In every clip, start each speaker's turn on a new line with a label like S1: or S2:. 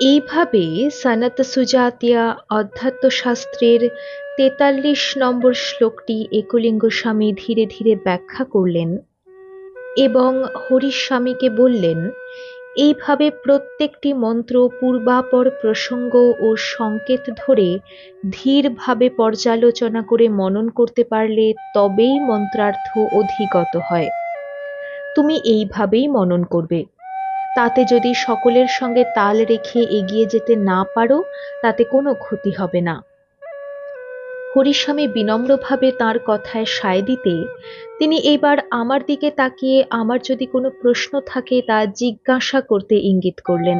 S1: এইভাবে সানাত সুজাতিয়া অধ্যাত্মশাস্ত্রের তেতাল্লিশ নম্বর শ্লোকটি একলিঙ্গ স্বামী ধীরে ধীরে ব্যাখ্যা করলেন এবং হরিস্বামীকে বললেন, এইভাবে প্রত্যেকটি মন্ত্র পূর্বাপর প্রসঙ্গ ও সংকেত ধরে ধীরভাবে পর্যালোচনা করে মনন করতে পারলে তবেই মন্ত্রার্থ অধিগত হয়। তুমি এইভাবেই মনন করবে। তাতে যদি সকলের সঙ্গে তাল রেখে এগিয়ে যেতে না পারো, তাতে কোনো ক্ষতি হবে না। হরিস্বামী বিনম্রভাবে তার কথায় সায় দিতে, তিনি এবার আমার দিকে তাকিয়ে আমার যদি কোনো প্রশ্ন থাকে তা জিজ্ঞাসা করতে ইঙ্গিত করলেন।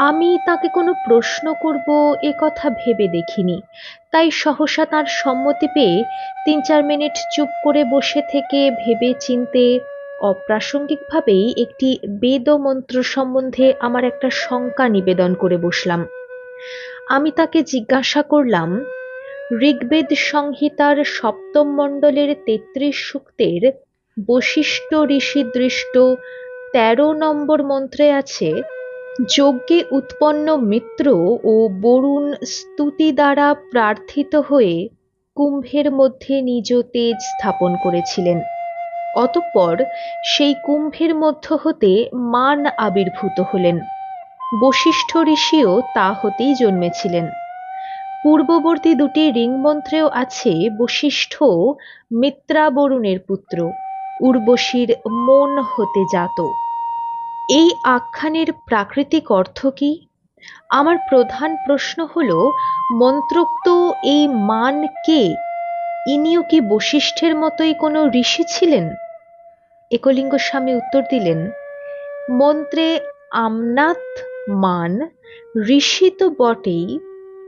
S1: আমি তাকে কোনো প্রশ্ন করব এ কথা ভেবে দেখিনি, তাই সহসা তার সম্মতি পেয়ে তিন চার মিনিট চুপ করে বসে থেকে ভেবে চিনতে অপ্রাসঙ্গিকভাবেই একটি বেদ মন্ত্র সম্বন্ধে আমার একটা শঙ্কা নিবেদন করে বসলাম। আমি তাকে জিজ্ঞাসা করলাম, ঋগ্বেদ সংহিতার সপ্তম মণ্ডলের তেত্রিশ সূক্তের বশিষ্ঠ ঋষি দৃষ্ট তেরো নম্বর মন্ত্রে আছে, যজ্ঞে উৎপন্ন মিত্র ও বরুণ স্তুতি দ্বারা প্রার্থিত হয়ে কুম্ভের মধ্যে নিজ তেজ স্থাপন করেছিলেন। অতঃপর সেই কুম্ভের মধ্য হতে মান আবির্ভূত হলেন। বশিষ্ঠ ঋষিও তা হতেই জন্মেছিলেন। পূর্ববর্তী দুটি রিংমন্ত্রেও আছে বশিষ্ঠ মিত্রাবরুণের পুত্র, উর্বশীর মন হতে জাত। এই আখ্যানের প্রাকৃতিক অর্থ কি? আমার প্রধান প্রশ্ন হল, মন্ত্রোক্ত এই মান কে? ইনিও কি বশিষ্ঠের মতোই কোনো ঋষি ছিলেন? একলিঙ্গ স্বামী উত্তর দিলেন, মন্ত্রে আমনাথ মান ঋষি তো বটেই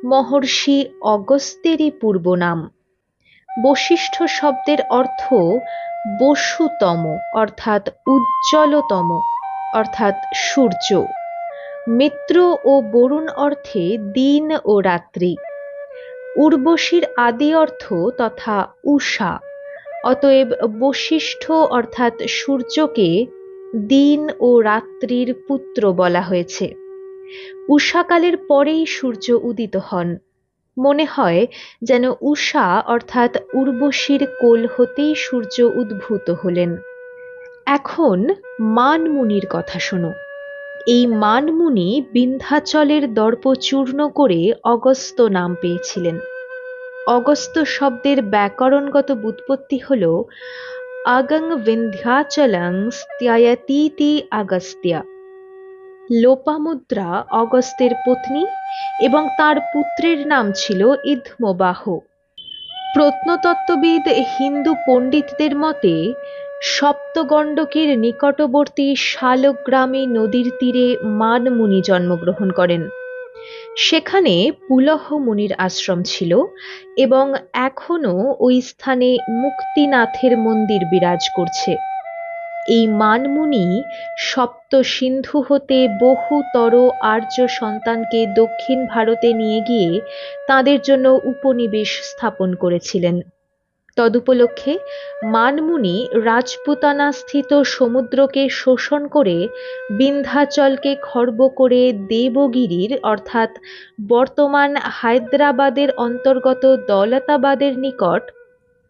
S1: মহর্ষি অগস্ত্যেরই পূর্বনাম। বশিষ্ঠ শব্দের অর্থ বসুতম, অর্থাৎ উজ্জ্বলতম, অর্থাৎ সূর্য। মিত্র ও বরুণ অর্থে দিন ও রাত্রি। উর্বশীর আদি অর্থ তথা উষা। অতএব বশিষ্ঠ অর্থাৎ সূর্যকে দিন ও রাত্রির পুত্র বলা হয়েছে। উষাকালের পরেই সূর্য উদিত হন। মনে হয় যেন উষা অর্থাৎ উর্বশীর কোল হতেই সূর্য উদ্ভূত হলেন। এখন মানমুনির কথা শোনো। এই মানমুনি বিন্ধ্যাচলের দর্প চূর্ণ করে অগস্ত নাম পেয়েছিলেন। অগস্ত শব্দের ব্যাকরণগত বুৎপত্তি হল আগং বিন্ধ্যাচলং স্ত্যায়তীতি আগস্ত্যা। লোপামুদ্রা অগস্তের পত্নী এবং তার পুত্রের নাম ছিল ইদ্ধমবাহ প্রত্নতত্ত্ববিদ হিন্দু পণ্ডিতদের মতে, সপ্তগণ্ডকের নিকটবর্তী শালগ্রামে নদীর তীরে মানমুনি জন্মগ্রহণ করেন। সেখানে পুলহ মুনির আশ্রম ছিল এবং এখনও ওই স্থানে মুক্তিনাথের মন্দির বিরাজ করছে। এই মানমুনি সপ্ত সিন্ধু হতে বহুতর আর্য সন্তানকে দক্ষিণ ভারতে নিয়ে গিয়ে তাদের জন্য উপনিবেশ স্থাপন করেছিলেন। তদুপলক্ষে মানমুনি রাজপুতানা স্থিত সমুদ্রকে শোষণ করে বিন্ধ্যাচলকে খর্ব করে দেবগিরির, অর্থাৎ বর্তমান হায়দ্রাবাদের অন্তর্গত দৌলতাবাদের নিকট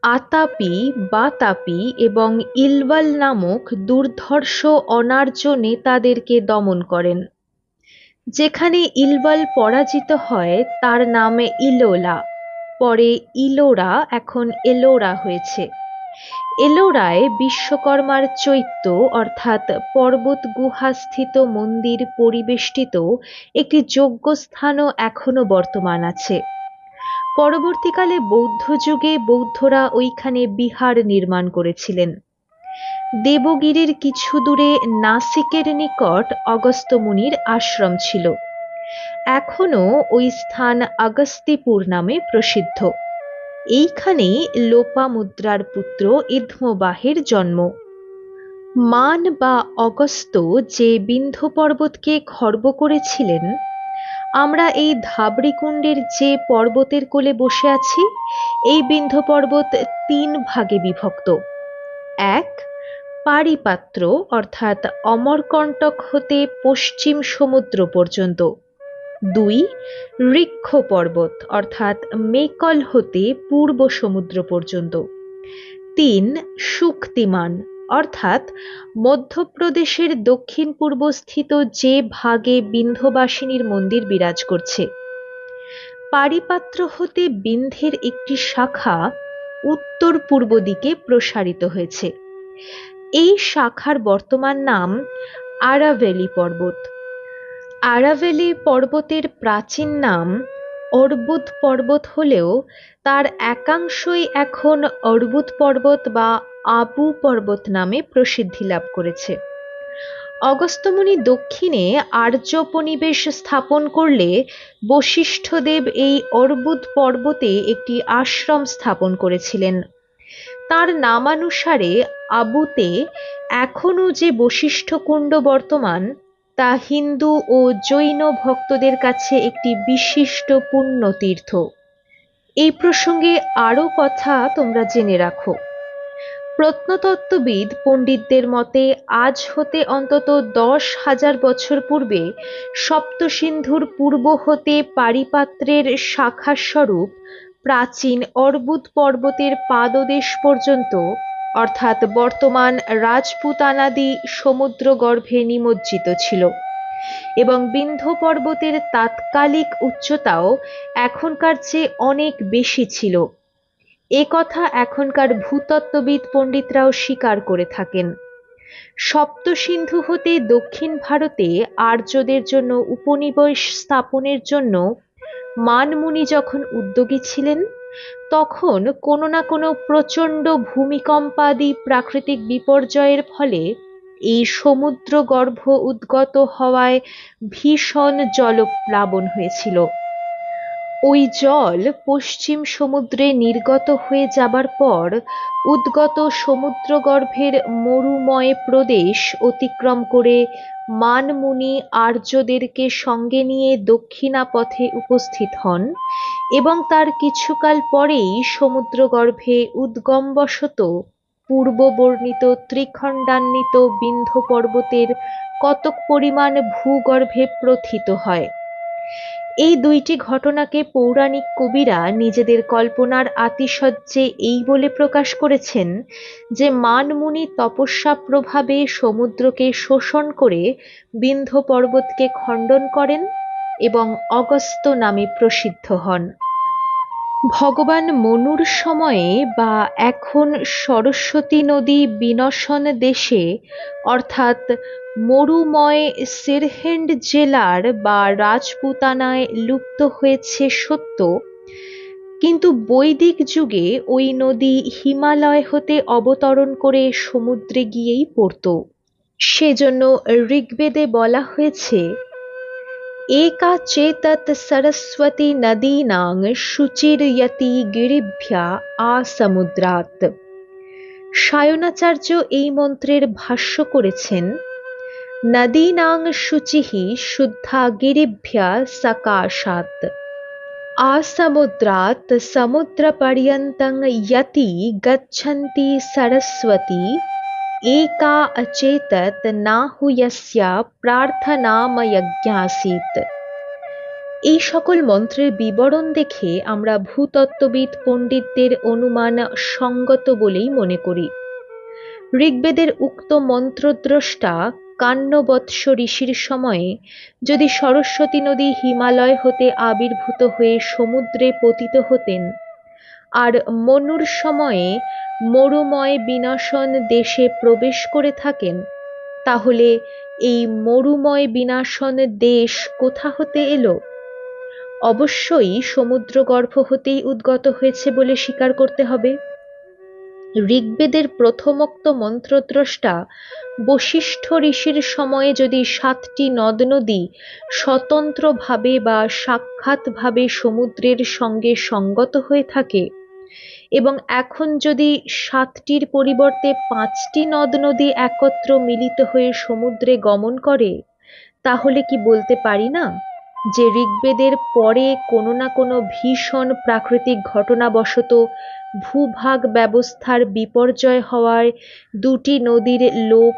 S1: আতাপি বা তাপি এবং ইলওয়াল নামক দুর্ধর্ষ অনার্য নেতাদেরকে দমন করেন। যেখানে ইলওয়াল পরাজিত হয়, তার নামে ইলোলা। পরে ইলোরা এখন এলোরা হয়েছে। এলোরায় বিশ্বকর্মার চৈত্য অর্থাৎ পর্বত গুহাস্থিত মন্দির পরিবেষ্টিত একটি যজ্ঞস্থানও এখনও বর্তমান আছে। পরবর্তীকালে বৌদ্ধ যুগে বৌদ্ধরা ওইখানে বিহার নির্মাণ করেছিলেন। দেবগিরির কিছু দূরে নাসিকের নিকট অগস্ত্য মুনির আশ্রম ছিল। এখনও ওই স্থান আগস্তিপুর নামে প্রসিদ্ধ। এইখানেই লোপামুদ্রার পুত্র ইদ্ধমবাহের জন্ম। মান বা অগস্ত যে বিন্ধ্য পর্বতকে খর্ব করেছিলেন, আমরা এই ধাবড়িকুণ্ডের যে পর্বতের কোলে বসে আছি, এই বিন্ধ্য পর্বত তিন ভাগে বিভক্ত। এক, পারিপাত্র, অর্থাৎ অমরকণ্টক হতে পশ্চিম সমুদ্র পর্যন্ত। দুই ঋক্ষ পর্বত অর্থাৎ মেকল হতে পূর্ব সমুদ্র পর্যন্ত। তিন শুক্তিমান অর্থাৎ মধ্যপ্রদেশের দক্ষিণ পূর্ব স্থিত যে ভাগে বিন্ধবাসিনীর মন্দির বিরাজ করছে। পারিপাত্র হতে বিন্ধের একটি শাখা উত্তর পূর্ব দিকে প্রসারিত হয়েছে। এই শাখার বর্তমান নাম আরাভেলি পর্বত। আরাভেলি পর্বতের প্রাচীন নাম অর্বুদ পর্বত হলেও তার একাংশই এখন অর্বুদ পর্বত বা আবু পর্বত নামে প্রসিদ্ধি লাভ করেছে। অগস্ত্যমুনি দক্ষিণে আর্য উপনিবেশ স্থাপন করলে বশিষ্ঠদেব এই অর্বুদ পর্বতে একটি আশ্রম স্থাপন করেছিলেন। তার নামানুসারে আবুতে এখনও যে বশিষ্ঠকুণ্ড বর্তমান তা হিন্দু ও জৈন ভক্তদের কাছে একটি বিশিষ্ট পুণ্য তীর্থ এই প্রসঙ্গে আরও কথা তোমরা জেনে রাখো। প্রত্নতত্ত্ববিদ পণ্ডিতদের মতে, আজ হতে অন্তত দশ হাজার বছর পূর্বে সপ্তসিন্ধুর পূর্ব হতে পারিপাত্রের শাখাস্বরূপ প্রাচীন অর্বুদ পর্বতের পাদদেশ পর্যন্ত অর্থাৎ বর্তমান রাজপুতানাদি সমুদ্র গর্ভে নিমজ্জিত ছিল। এবং বিন্ধ্য পর্বতের তাৎকালিক উচ্চতাও এখনকার চেয়ে অনেক বেশি ছিল। এ কথা এখনকার ভূতত্ত্ববিদ পণ্ডিতরাও স্বীকার করে থাকেন। সপ্তসিন্ধু হতে দক্ষিণ ভারতে আর্যদের জন্য উপনিবেশ স্থাপনের জন্য মানমুনি যখন উদ্যোগী ছিলেন তখন কোনো না কোনো প্রচণ্ড ভূমিকম্পাদি প্রাকৃতিক বিপর্যয়ের ফলে এই সমুদ্র গর্ভ উদ্গত হওয়ায় ভীষণ জলপ্লাবন হয়েছিল। ওই জল পশ্চিম সমুদ্রে নির্গত হয়ে যাবার পর উদ্গত সমুদ্রগর্ভের মরুময় প্রদেশ অতিক্রম করে মানমুনি আর্যদেরকে সঙ্গে নিয়ে দক্ষিণা পথে উপস্থিত হন এবং তার কিছুকাল পরেই সমুদ্রগর্ভে উদ্গমবশত পূর্ববর্ণিত ত্রিখণ্ডান্বিত বিন্ধ্য পর্বতের কতক পরিমাণ ভূগর্ভে প্রথিত হয়। এই দুইটি ঘটনাকে পৌরাণিক কবিরা নিজেদের কল্পনার আতিশয্যে এই বলে প্রকাশ করেছেন যে মানমুনি তপস্যা প্রভাবে সমুদ্রকে শোষণ করে বিন্ধ্য পর্বতকে খণ্ডন করেন এবং অগস্ত নামে প্রসিদ্ধ হন। ভগবান মনুর সময়ে বা এখন সরস্বতী নদী বিনশন দেশে, অর্থাৎ মরুময় সিরহেন্ড জেলার বা রাজপুতানায় লুপ্ত হয়েছে সত্য, কিন্তু বৈদিক যুগে ওই নদী হিমালয় হতে অবতরণ করে সমুদ্রে গিয়েই পড়ত। সেজন্য ঋগ্বেদে বলা হয়েছে, একা চেতত সরস্বতী নদী নাং সুচিরয়তি গিরিভ্যা আ সমুদ্রাত সায়নাচার্য এই মন্ত্রের ভাষ্য করেছেন নদীনাং শুচিহি শুদ্ধা গিরিভ্যা সকাশাত আসমুদ্রাত সমুদ্রপর্যন্তং यति গচ্ছন্তি সরস্বতী একা अचेतत् নাহু यस्या প্রার্থনাময়জ্ঞাসিত এই সকল মন্ত্রের বিবরণ দেখে আমরা ভূতত্ত্ববিদ পণ্ডিতদের অনুমান সঙ্গত বলেই মনে করি ঋগ্বেদের উক্ত মন্ত্রদ্রষ্টা কান্নবৎস ঋষির সময়ে যদি সরস্বতী নদী হিমালয় হতে আবির্ভূত হয়ে সমুদ্রে পতিত হতেন, আর মনুর সময়ে মরুময় বিনাশন দেশে প্রবেশ করে থাকেন, তাহলে এই মরুময় বিনাশন দেশ কোথা হতে এলো? অবশ্যই সমুদ্রগর্ভ হতেই উদ্গত হয়েছে বলে স্বীকার করতে হবে। ঋগ্বেদের প্রথমোক্ত মন্ত্রদ্রষ্টা বশিষ্ঠ ঋষির সময়ে যদি সাতটি নদ নদী স্বতন্ত্রভাবে বা সাক্ষাৎভাবে সমুদ্রের সঙ্গে সঙ্গত হয়ে থাকে, এবং এখন যদি সাতটির পরিবর্তে পাঁচটি নদ নদী একত্র মিলিত হয়ে সমুদ্রে গমন করে, তাহলে কি বলতে পারি না? যে ঋগ্বেদের পরে কোনো না কোনো ভীষণ প্রাকৃতিক ঘটনাবশত ভূভাগ ব্যবস্থার বিপর্যয় হওয়ায় দুটি নদীর লোপ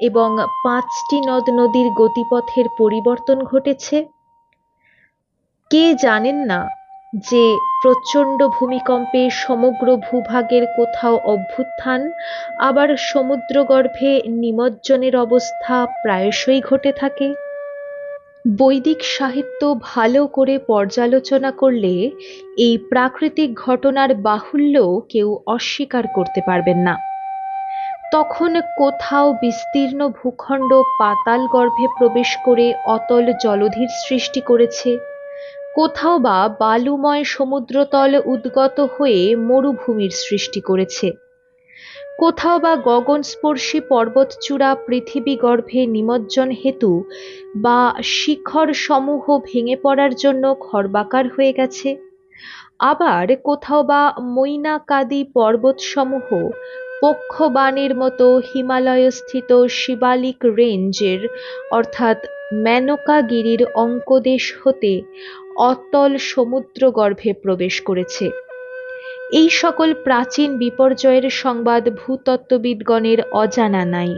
S1: এবং পাঁচটি নদ নদীর গতিপথের পরিবর্তন ঘটেছে। কে জানেন না যে প্রচণ্ড ভূমিকম্পে সমগ্র ভূভাগের কোথাও অভ্যুত্থান, আবার সমুদ্রগর্ভে নিমজ্জনের অবস্থা প্রায়শই ঘটে থাকে? বৈদিক সাহিত্য ভালো করে পর্যালোচনা করলে এই প্রাকৃতিক ঘটনার বাহুল্য কেউ অস্বীকার করতে পারবেন না। তখন কোথাও বিস্তীর্ণ ভূখণ্ড পাতাল গর্ভে প্রবেশ করে অতল জলধির সৃষ্টি করেছে। কোথাও বা বালুময় সমুদ্রতল উদ্গত হয়ে মরুভূমির সৃষ্টি করেছে। কোথাও বা গগনস্পর্শী পর্বতচূড়া পৃথিবী গর্ভে নিমজ্জন হেতু বা শিখর সমূহ ভেঙে পড়ার জন্য খর্বাকার হয়ে গেছে। আবার কোথাও বা মৈনাকাদি পর্বতসমূহ পক্ষবাণের মতো হিমালয়স্থিত শিবালিক রেঞ্জের, অর্থাৎ মেনকাগিরির অঙ্কদেশ হতে অতল সমুদ্র গর্ভে প্রবেশ করেছে। এই সকল প্রাচীন বিপর্যয়ের সংবাদ ভূতত্ত্ববিদগণের অজানা নাই।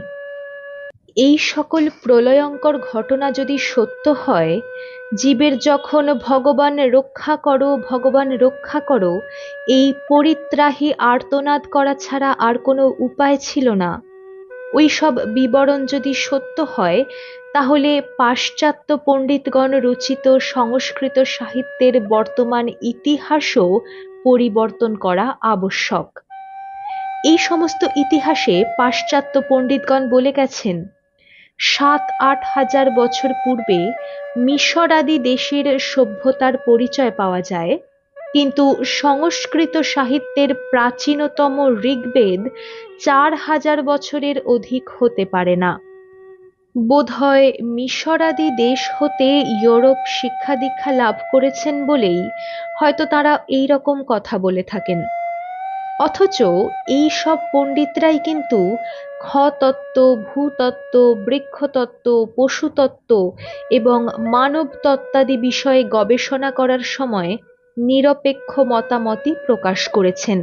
S1: এই সকল প্রলয়ঙ্কর ঘটনা যদি সত্য হয়, জীবের যখন ভগবান রক্ষা করো, ভগবান রক্ষা করো, এই পরিত্রাহী আর্তনাদ করা ছাড়া আর কোনো উপায় ছিল না। ওই সব বিবরণ যদি সত্য হয়, তাহলে পাশ্চাত্য পণ্ডিতগণ রচিত সংস্কৃত সাহিত্যের বর্তমান ইতিহাসও পরিবর্তন করা আবশ্যক। এই সমস্ত ইতিহাসে পাশ্চাত্য পণ্ডিতগণ বলে গেছেন, সাত আট হাজার বছর পূর্বে মিশর আদি দেশের সভ্যতার পরিচয় পাওয়া যায়, কিন্তু সংস্কৃত সাহিত্যের প্রাচীনতম ঋগ্বেদ চার হাজার বছরের অধিক হতে পারে না। বোধহয় মিশরাদি দেশ হতে ইউরোপ শিক্ষা দীক্ষা লাভ করেছেন বলেই হয়তো তারা এই রকম কথা বলে থাকেন। অথচ এই সব পণ্ডিতরাই কিন্তু ক্ষতত্ত্ব, ভূতত্ত্ব, বৃক্ষতত্ত্ব, পশুতত্ত্ব এবং মানব তত্ত্বাদি বিষয়ে গবেষণা করার সময় নিরপেক্ষ মতামতই প্রকাশ করেছেন।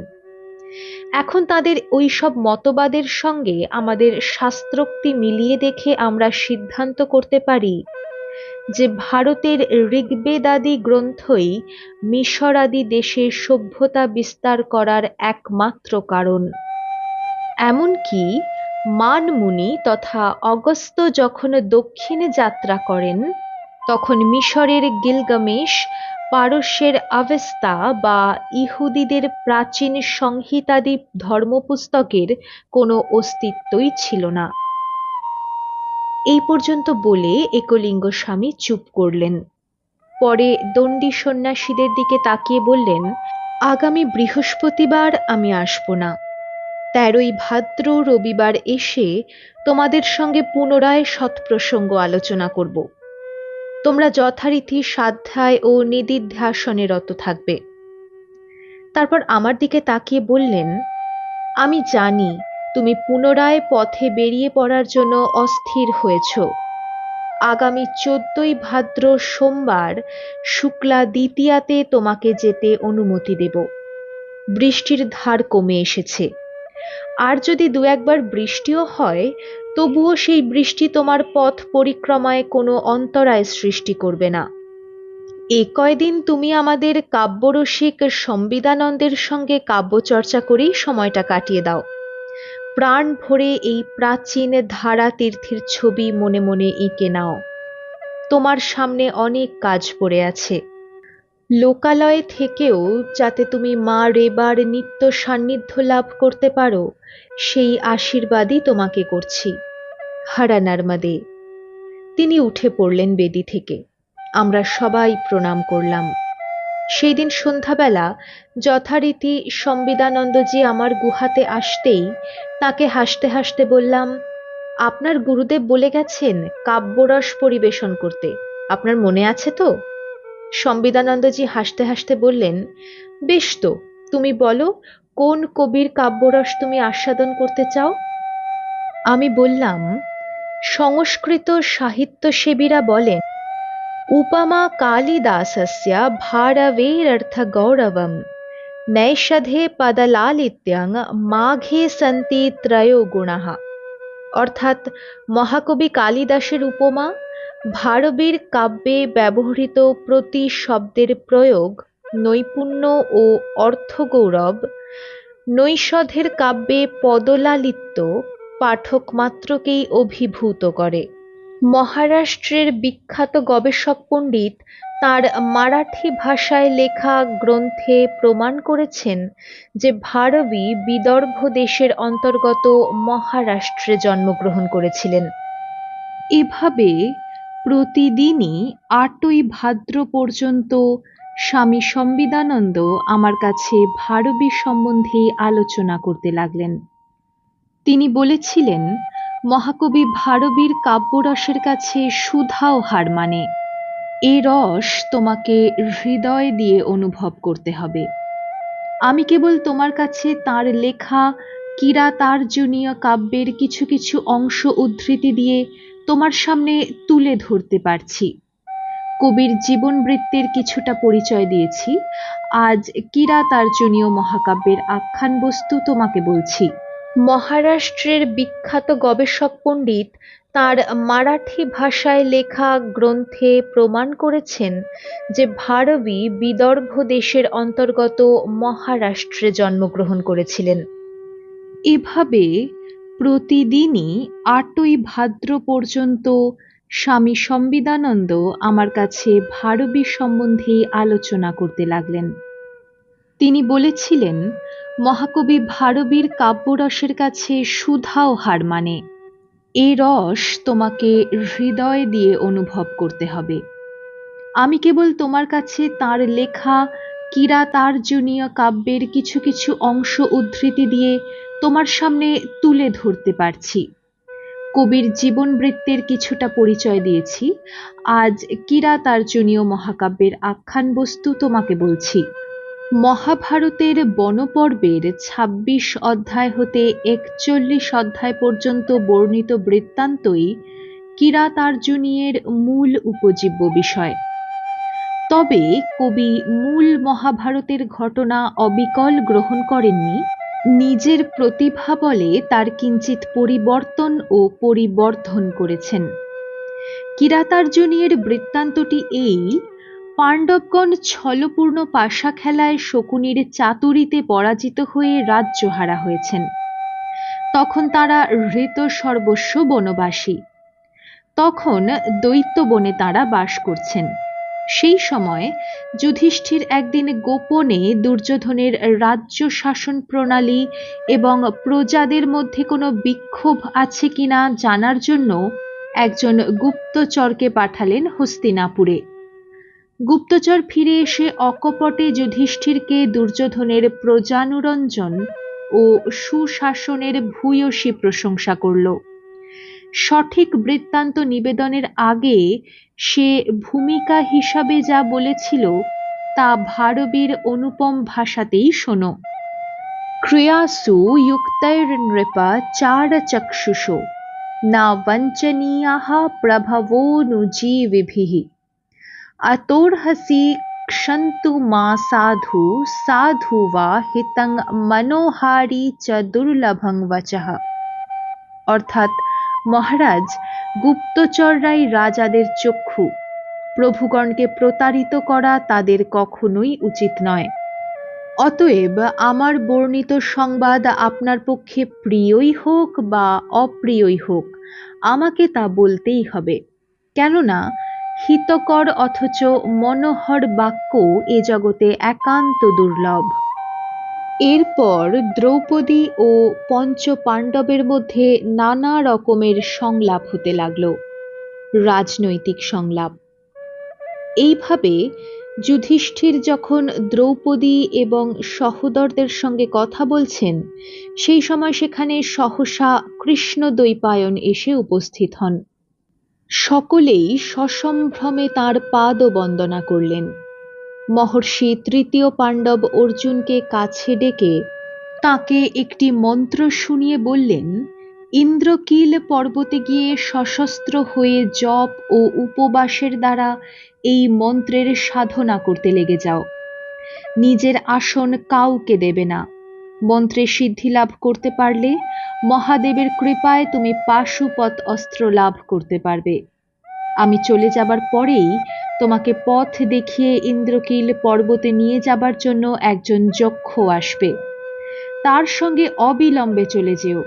S1: এখন তাদের ওই সব মতবাদের সঙ্গে আমাদের শাস্ত্রোক্তি মিলিয়ে দেখে আমরা সিদ্ধান্ত করতে পারি যে ভারতের ঋগ্বেদাদি গ্রন্থই মিশরাদি দেশে সভ্যতা বিস্তার করার একমাত্র কারণ। এমনকি মানমুনি তথা অগস্ত যখন দক্ষিণে যাত্রা করেন, তখন মিশরের গিলগামেশ পারস্যের আভেস্তা বা ইহুদিদের প্রাচীন সংহিতাদি ধর্মপুস্তকের কোনো অস্তিত্বই ছিল না। এই পর্যন্ত বলে একলিঙ্গ স্বামী চুপ করলেন। পরে দণ্ডী সন্ন্যাসীদের দিকে তাকিয়ে বললেন, আগামী বৃহস্পতিবার আমি আসব না। তেরোই ভাদ্র রবিবার এসে তোমাদের সঙ্গে পুনরায় সৎপ্রসঙ্গ আলোচনা করব। তোমরা যথারীতি সাধ্যায় ও নিদিধ্যাসনে রত থাকবে। তারপর আমার দিকে তাকিয়ে বললেন, আমি জানি তুমি পুনরায় পথে বেরিয়ে পড়ার জন্য অস্থির হয়েছ। আগামী চোদ্দই ভাদ্র সোমবার শুক্লা দ্বিতীয়াতে তোমাকে যেতে অনুমতি দেব। বৃষ্টির ধার কমে এসেছে। আর যদি দু একবার বৃষ্টিও হয় তবুও সেই বৃষ্টি তোমার পথ পরিক্রমায় কোনো অন্তরায় সৃষ্টি করবে না। এ কয়দিন তুমি আমাদের কাব্যরসিক সম্বিদানন্দের সঙ্গে কাব্যচর্চা করেই সময়টা কাটিয়ে দাও। প্রাণ ভরে এই প্রাচীন ধারা তীর্থের ছবি মনে মনে এঁকে নাও। তোমার সামনে অনেক কাজ পড়ে আছে। লোকালয়ে থেকেও যাতে তুমি মা রেবার নিত্য সান্নিধ্য লাভ করতে পারো, সেই আশীর্বাদই তোমাকে করছি। হারা নার্মাদে। তিনি উঠে পড়লেন বেদি থেকে। আমরা সবাই প্রণাম করলাম। সেই দিন সন্ধ্যাবেলা যথারীতি সম্বিদানন্দজি আমার গুহাতে আসতেই তাকে হাসতে হাসতে বললাম, আপনার গুরুদেব বলে গেছেন কাব্যরস পরিবেশন করতে। আপনার মনে আছে তো? সম্বিদানন্দজি হাসতে হাসতে বললেন, বেশ তো, তুমি বলো, কোন কবির কাব্যরস তুমি আস্বাদন করতে চাও? আমি বললাম, সংস্কৃত সাহিত্য সেবীরা বলেন, উপমা ভারবের অর্থ গৌরবম, নৈষধে পদলালিত্যাং মাঘে সন্তি ত্রয় গুণ অর্থাৎ মহাকবি কালিদাসের উপমা ভারবীর কাব্যে ব্যবহৃত প্রতি শব্দের প্রয়োগ নৈপুণ্য ও অর্থগৌরব নৈষধের কাব্যে পদলালিত্য পাঠক মাত্রকেই অভিভূত করে। মহারাষ্ট্রের বিখ্যাত গবেষক পণ্ডিত তার মারাঠি ভাষায় লেখা গ্রন্থে প্রমাণ করেছেন যে ভারবী বিদর্ভ দেশের অন্তর্গত মহারাষ্ট্রে জন্মগ্রহণ করেছিলেন। এভাবে প্রতিদিনই আটই ভাদ্র পর্যন্ত স্বামী সম্বিদানন্দ আমার কাছে ভারবী সম্বন্ধে আলোচনা করতে লাগলেন। তিনি বলেছিলেন, মহাকবি ভারবীর কাব্যরসের কাছে সুধাও হার মানে এ রস তোমাকে হৃদয় দিয়ে অনুভব করতে হবে। আমি কেবল তোমার কাছে তার লেখা কিরাতার্জুনীয় কাব্যের কিছু কিছু অংশ উদ্ধৃতি দিয়ে তোমার সামনে তুলে ধরতে পারছি। কবির জীবন বৃত্তের কিছুটা পরিচয় দিয়েছি। আজ কিরাতার্জুনীয় মহাকাব্যের আখ্যান বস্তু তোমাকে বলছি। মহারাষ্ট্রের বিখ্যাত গবেষক পণ্ডিত তার মারাঠি ভাষায় লেখা গ্রন্থে প্রমাণ করেছেন যে ভারবী বিদর্ভ দেশের অন্তর্গত মহারাষ্ট্রে জন্মগ্রহণ করেছিলেন। এভাবে প্রতিদিনই আটই ভাদ্র পর্যন্ত স্বামী সম্বিদানন্দ আমার কাছে ভারবী সম্বন্ধে আলোচনা করতে লাগলেন। তিনি বলেছিলেন, মহাকবি ভারবীর কাব্যরসের কাছে সুধাও হার মানে। এ রস তোমাকে হৃদয় দিয়ে অনুভব করতে হবে। আমি কেবল তোমার কাছে তার লেখা কিরাতার্জুনীয় কাব্যের কিছু কিছু অংশ উদ্ধৃতি দিয়ে তোমার সামনে তুলে ধরতে পারছি। কবির জীবন বৃত্তের কিছুটা পরিচয় দিয়েছি। আজ কিরাতার্জুনীয় মহাকাব্যের আখ্যান বস্তু তোমাকে বলছি। মহাভারতের বনপর্বের ২৬ অধ্যায় হতে একচল্লিশ অধ্যায় পর্যন্ত বর্ণিত বৃত্তান্তই কিরাতার্জুনীয়ের মূল উপজীব্য বিষয়। তবে কবি মূল মহাভারতের ঘটনা অবিকল গ্রহণ করেননি নিজের প্রতিভা বলে তার কিঞ্চিত পরিবর্তন ও পরিবর্ধন করেছেন। কিরাতার্জুনীয়ের বৃত্তান্তটি এই, পাণ্ডবগণ ছলপূর্ণ পাশা খেলায় শকুনির চাতুরিতে পরাজিত হয়ে রাজ্য হারা হয়েছেন। তখন তারা হৃত সর্বস্ব বনবাসী। তখন দৈত্য বনে তারা বাস করছেন। সেই সময় যুধিষ্ঠির একদিন গোপনে দুর্যোধনের রাজ্য শাসন প্রণালী এবং প্রজাদের মধ্যে কোনো বিক্ষোভ আছে কিনা জানার জন্য একজন গুপ্তচরকে পাঠালেন হস্তিনাপুরে। গুপ্তচর ফিরে এসে অকপটে যুধিষ্ঠিরকে দুর্যোধনের প্রজানুরঞ্জন ও সুশাসনের ভূয়সী প্রশংসা করল। সঠিক বৃত্তান্ত নিবেদনের আগে সে ভূমিকা হিসাবে যা বলেছিল তা ভারবীর অনুপম ভাষাতেই শোনো। ক্রিয়াসু নৃপা চার চক্ষুষো না বঞ্চনীয়াহ প্রভবোনুজীবিভিঃ অতোর্হসি ক্ষন্তু মা সাধু সাধু বা হিতং মনোহারী চ দুর্লভং বচঃ। অর্থাৎ মহারাজ, গুপ্তচররাই রাজাদের চক্ষু। প্রভুগণকে প্রতারিত করা তাদের কখনোই উচিত নয়। অতএব আমার বর্ণিত সংবাদ আপনার পক্ষে প্রিয়ই হোক বা অপ্রিয়ই হোক, আমাকে তা বলতেই হবে। কেননা, হিতকর অথচ মনোহর বাক্য এ জগতে একান্ত দুর্লভ। এরপর দ্রৌপদী ও পঞ্চ পাণ্ডবের মধ্যে নানা রকমের সংলাপ হতে লাগল, রাজনৈতিক সংলাপ। এইভাবে যুধিষ্ঠির যখন দ্রৌপদী এবং সহোদরদের সঙ্গে কথা বলছেন, সেই সময় সেখানে সহসা কৃষ্ণ দ্বৈপায়ন এসে উপস্থিত হন। সকলেই সসম্ভ্রমে তাঁর পাদ বন্দনা করলেন। মহর্ষি তৃতীয় পাণ্ডব অর্জুনকে কাছে ডেকে তাকে একটি মন্ত্র শুনিয়ে বললেন, ইন্দ্রকিল পর্বতে গিয়ে সশস্ত্র হয়ে জপ ও উপবাসের দ্বারা এই মন্ত্রের সাধনা করতে লেগে যাও। নিজের আসন কাউকে দেবে না। মন্ত্রে সিদ্ধি লাভ করতে পারলে মহাদেবের কৃপায় তুমি পাশুপথ অস্ত্র লাভ করতে পারবে। আমি চলে যাবার পরেই তোমাকে পথ দেখিয়ে ইন্দ্রকিল পর্বতে নিয়ে যাবার জন্য একজন যক্ষ আসবে। তার সঙ্গে অবিলম্বে চলে যেও।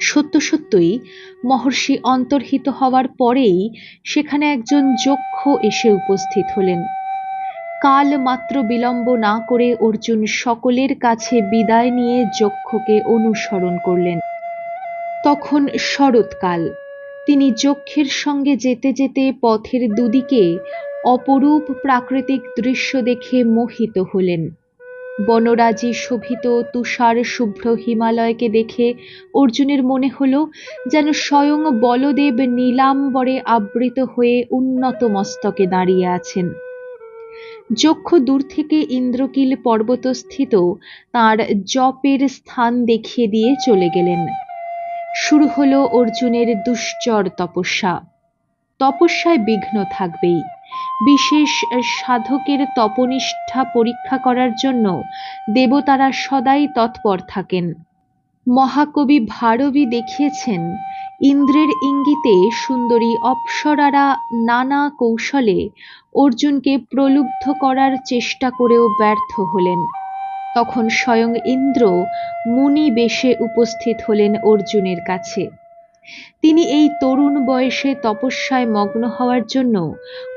S1: সত্য সত্যই, মহর্ষি অন্তর্হিত হওয়ার পরেই সেখানে একজন যক্ষ এসে উপস্থিত হলেন। কাল মাত্র বিলম্ব না করে অর্জুন সকলের কাছে বিদায় নিয়ে যক্ষকে অনুসরণ করলেন। তখন শরৎকাল। তিনি যক্ষের সঙ্গে যেতে যেতে পথের দুদিকে অপরূপ প্রাকৃতিক দৃশ্য দেখে মোহিত হলেন। বনরাজি শোভিত তুষার শুভ্র হিমালয়কে দেখে অর্জুনের মনে হল যেন স্বয়ং বলদেব নীলাম্বরে আবৃত হয়ে উন্নত মস্তকে দাঁড়িয়ে আছেন। যক্ষ দূর থেকে ইন্দ্রকিল পর্বতস্থিত তার জপের স্থান দেখিয়ে দিয়ে চলে গেলেন। শুরু হল অর্জুনের দুশ্চর তপস্যা। তপস্যায় বিঘ্ন থাকবেই। বিশেষ সাধকের তপনিষ্ঠা পরীক্ষা করার জন্য দেবতারা সদাই তৎপর থাকেন। মহাকবি ভারবী দেখিয়েছেন, ইন্দ্রের ইঙ্গিতে সুন্দরী অপ্সরারা নানা কৌশলে অর্জুনকে প্রলুব্ধ করার চেষ্টা করেও ব্যর্থ হলেন। তখন স্বয়ং ইন্দ্র মুনি বেশে উপস্থিত হলেন অর্জুনের কাছে। তিনি এই তরুণ বয়সে তপস্যায় মগ্ন হওয়ার জন্য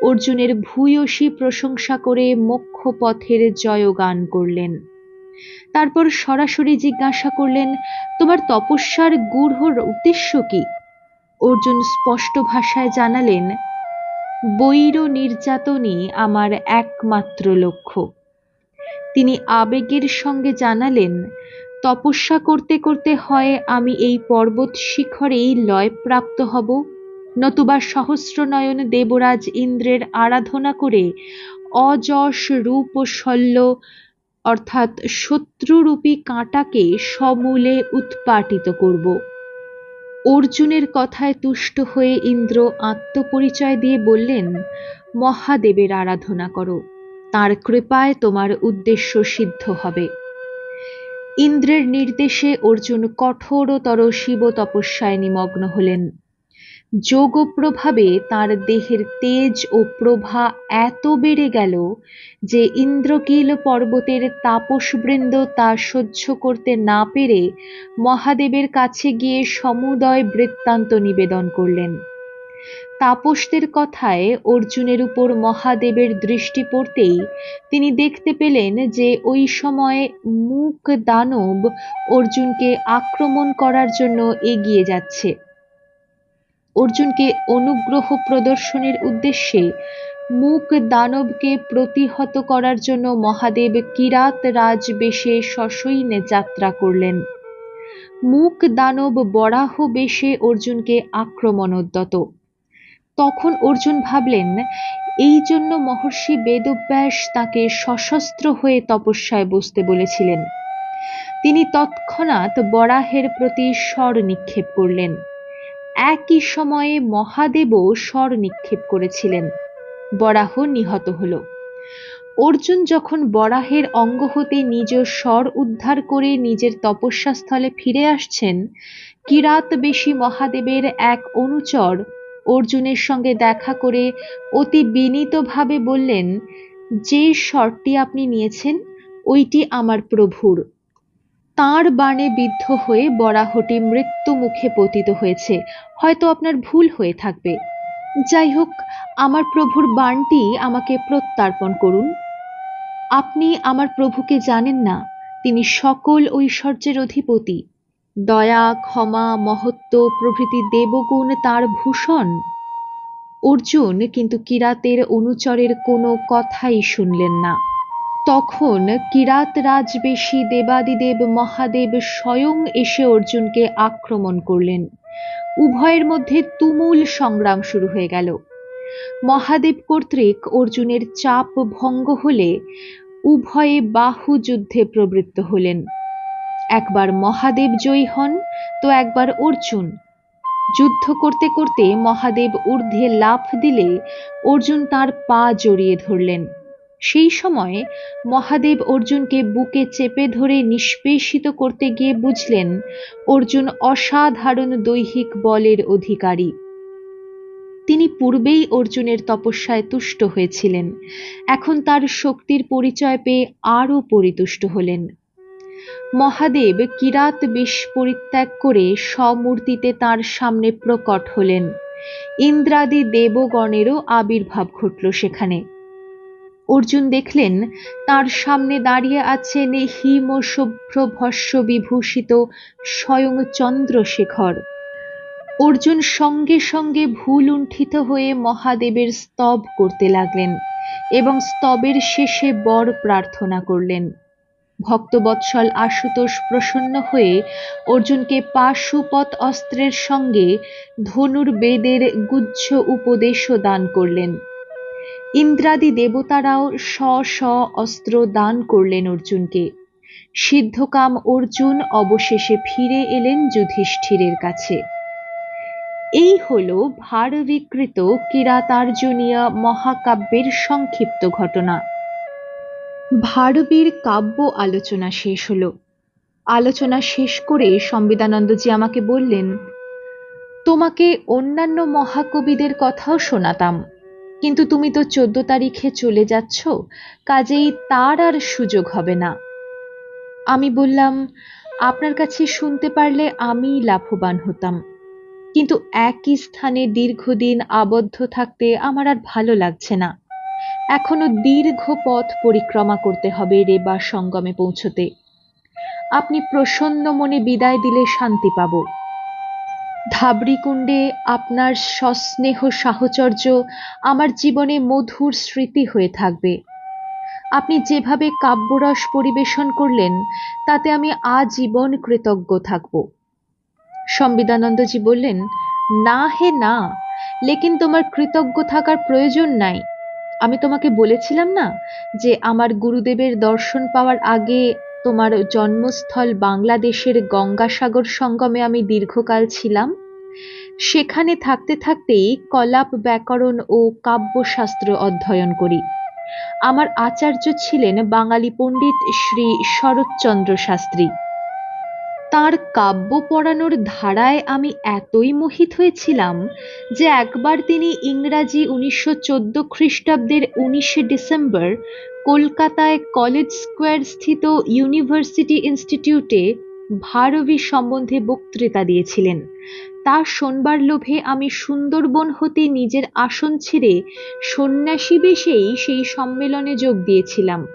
S1: অর্জুনের ভূয়সী প্রশংসা করে মোক্ষ পথের জয়গান করলেন। তারপর সরাসরি জিজ্ঞাসা করলেন, তোমার তপস্যার গূঢ় উদ্দেশ্য কি? অর্জুন স্পষ্ট ভাষায় জানালেন, বৈর নির্যাতনই আমার একমাত্র লক্ষ্য। তিনি আবেগের সঙ্গে জানালেন, তপস্যা করতে করতে হয় আমি এই পর্বত শিখরেই লয়প্রাপ্ত হব। নতুবা সহস্রনয়ন দেবরাজ ইন্দ্রের আরাধনা করে অযশ রূপ শল্য, অর্থাৎ শত্রুরূপী কাঁটাকে সমূলে উৎপাটিত করব। অর্জুনের কথায় তুষ্ট হয়ে ইন্দ্র আত্মপরিচয় দিয়ে বললেন, মহাদেবের আরাধনা করো। তার কৃপায় তোমার উদ্দেশ্য সিদ্ধ হবে। ইন্দ্রের নির্দেশে অর্জুন কঠোরতর শিব তপস্যায় নিমগ্ন হলেন। যোগ প্রভাবে তার দেহের তেজ ও প্রভা এত বেড়ে গেল যে ইন্দ্রকিল পর্বতের তাপসবৃন্দ তা সহ্য করতে না পেরে মহাদেবের কাছে গিয়ে সমুদয় বৃত্তান্ত নিবেদন করলেন। তাপসদের কথায় অর্জুনের উপর মহাদেবের দৃষ্টি পড়তেই তিনি দেখতে পেলেন যে ওই সময় মুখ দানব অর্জুনকে আক্রমণ করার জন্য এগিয়ে যাচ্ছে। অর্জুনকে অনুগ্রহ প্রদর্শনের উদ্দেশ্যে মুখ দানবকে প্রতিহত করার জন্য মহাদেব কিরাত রাজ বেশে সসৈন্যে যাত্রা করলেন। মুখ দানব বরাহ বেশে অর্জুনকে আক্রমণোদ্যত। তখন অর্জুন ভাবলেন, এই জন্য মহর্ষি বেদব্যাস তাকে সশস্ত্র হয়ে তপস্যায় বসতে বলেছিলেন। তিনি তৎক্ষণাৎ বরাহের প্রতি স্বর নিক্ষেপ করলেন। একই সময়ে মহাদেবও স্বর নিক্ষেপ করেছিলেন। বরাহ নিহত হল। অর্জুন যখন বরাহের অঙ্গ হতে নিজ স্বর উদ্ধার করে নিজের তপস্যাস্থলে ফিরে আসছেন, কিরাত বেশি মহাদেবের এক অনুচর অর্জুনের সঙ্গে দেখা করে অতি বিনীতভাবে বললেন, যে স্বরটি আপনি নিয়েছেন, ওইটি আমার প্রভুর। তার বাণে বিদ্ধ হয়ে বরাহটি মৃত্যু মুখে পতিত হয়েছে। হয়তো আপনার ভুল হয়ে থাকবে। যাই হোক, আমার প্রভুর বাণটি আমাকে প্রত্যার্পণ করুন। আপনি আমার প্রভুকে জানেন না, তিনি সকল ঐশ্বর্যের অধিপতি। দয়া, ক্ষমা, মহত্ব প্রভৃতি দেবগুণ তার ভূষণ। অর্জুন কিন্তু কিরাতের অনুচরের কোনো কথাই শুনলেন না। তখন কিরাত রাজবেশী দেবাদিদেব মহাদেব স্বয়ং এসে অর্জুনকে আক্রমণ করলেন। উভয়ের মধ্যে তুমুল সংগ্রাম শুরু হয়ে গেল। মহাদেব কর্তৃক অর্জুনের চাপ ভঙ্গ হলে উভয়ে বাহু যুদ্ধে প্রবৃত্ত হলেন। একবার মহাদেব জয়ী হন, তো একবার অর্জুন। যুদ্ধ করতে করতে মহাদেব ঊর্ধ্বে লাফ দিলে অর্জুন তার পা জড়িয়ে ধরলেন। সেই সময় মহাদেব অর্জুনকে বুকে চেপে ধরে নিষ্পেষিত করতে গিয়ে বুঝলেন, অর্জুন অসাধারণ দৈহিক বলের অধিকারী। তিনি পূর্বেই অর্জুনের তপস্যায় তুষ্ট হয়েছিলেন। এখন তার শক্তির পরিচয় পেয়ে আরও পরিতুষ্ট হলেন। মহাদেব কিরাত বিষ পরিত্যাগ করে সমূর্তিতে তার সামনে প্রকট হলেন। ইন্দ্রাদি দেবগণেরও আবির্ভাব ঘটল সেখানে। অর্জুন দেখলেন, তার সামনে দাঁড়িয়ে আছেন হিম শুভ্র ভস্য বিভূষিত স্বয়ং চন্দ্রশেখর। অর্জুন সঙ্গে সঙ্গে ভুল ভুলুণ্ঠিত হয়ে মহাদেবের স্তব করতে লাগলেন এবং স্তবের শেষে বর প্রার্থনা করলেন। ভক্তবৎসল আশুতোষ প্রসন্ন হয়ে অর্জুনকে পাশুপত অস্ত্রের সঙ্গে ধনুর্বেদের গুচ্ছ উপদেশও দান করলেন। ইন্দ্রাদি দেবতারাও স্ব স্ব অস্ত্র দান করলেন অর্জুনকে। সিদ্ধকাম অর্জুন অবশেষে ফিরে এলেন যুধিষ্ঠিরের কাছে। এই হল ভার বিকৃত কিরাতার্জুনীয় মহাকাব্যের সংক্ষিপ্ত ঘটনা। ভারবীর কাব্য আলোচনা শেষ হলো। আলোচনা শেষ করে সংবিদানন্দজি আমাকে বললেন, তোমাকে অন্যান্য মহাকবিদের কথাও শোনাতাম, কিন্তু তুমি তো চোদ্দ তারিখে চলে যাচ্ছ, কাজেই তার আর সুযোগ হবে না। আমি বললাম, আপনার কাছে শুনতে পারলে আমি লাভবান হতাম, কিন্তু একই স্থানে দীর্ঘদিন আবদ্ধ থাকতে আমার আর ভালো লাগছে না। এখনও দীর্ঘ পথ পরিক্রমা করতে হবে রেবা সঙ্গমে পৌঁছতে। আপনি প্রসন্ন মনে বিদায় দিলে শান্তি পাব। ধাবড়িকুণ্ডে আপনার সস্নেহ সাহচর্য আমার জীবনে মধুর স্মৃতি হয়ে থাকবে। আপনি যেভাবে কাব্যরস পরিবেশন করলেন, তাতে আমি আজীবন কৃতজ্ঞ থাকব। সংবিদানন্দজি বললেন, না হে না, লেকিন তোমার কৃতজ্ঞ থাকার প্রয়োজন নাই। আমি তোমাকে বলেছিলাম না যে আমার গুরুদেবের দর্শন পাওয়ার আগে তোমার জন্মস্থল বাংলাদেশের গঙ্গাসাগর সঙ্গমে আমি দীর্ঘকাল ছিলাম? সেখানে থাকতে থাকতেই কলাপ, ব্যাকরণ ও কাব্যশাস্ত্র অধ্যয়ন করি। আমার আচার্য ছিলেন বাঙালি পণ্ডিত শ্রী শরৎচন্দ্র শাস্ত্রী। তার কাব্য পড়ানোর ধারায় আমি এতই মোহিত হয়েছিলাম যে একবার তিনি ইংরাজি উনিশশো চোদ্দ খ্রিস্টাব্দের উনিশে ডিসেম্বর কলকাতায় কলেজ স্কোয়ার স্থিত ইউনিভার্সিটি ইনস্টিটিউটে ভারবী সম্বন্ধে বক্তৃতা দিয়েছিলেন। তা শোনবার লোভে আমি সুন্দরবন হতে নিজের আসন ছেড়ে সন্ন্যাসী বেশেই সেই সম্মেলনে যোগ দিয়েছিলাম।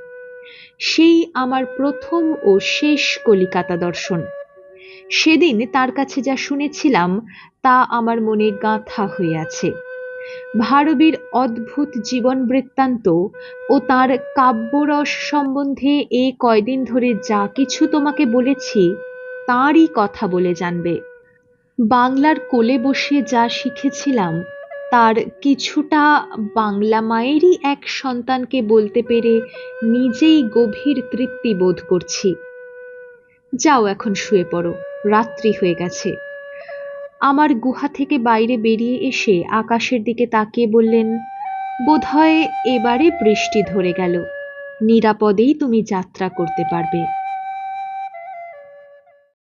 S1: সেই আমার প্রথম ও শেষ কলিকাতা দর্শন। সেদিন তার কাছে যা শুনেছিলাম, তা আমার মনে গাঁথা হয়ে আছে। ভারবীর অদ্ভুত জীবন বৃত্তান্ত ও তার কাব্যরস সম্বন্ধে এই কয়দিন ধরে যা কিছু তোমাকে বলেছি, তাঁরই কথা বলে জানবে। বাংলার কোলে বসে যা শিখেছিলাম, তার কিছুটা বাংলা মায়েরই এক সন্তানকে বলতে পেরে নিজেই গভীর তৃপ্তি বোধ করছি। যাও এখন শুয়ে পড়ো। রাত্রি হয়ে গেছে। আমার গুহা থেকে বাইরে বেরিয়ে এসে আকাশের দিকে তাকিয়ে বললেন, বোধহয় এবারে বৃষ্টি ধরে গেল। নিরাপদেই তুমি যাত্রা করতে পারবে।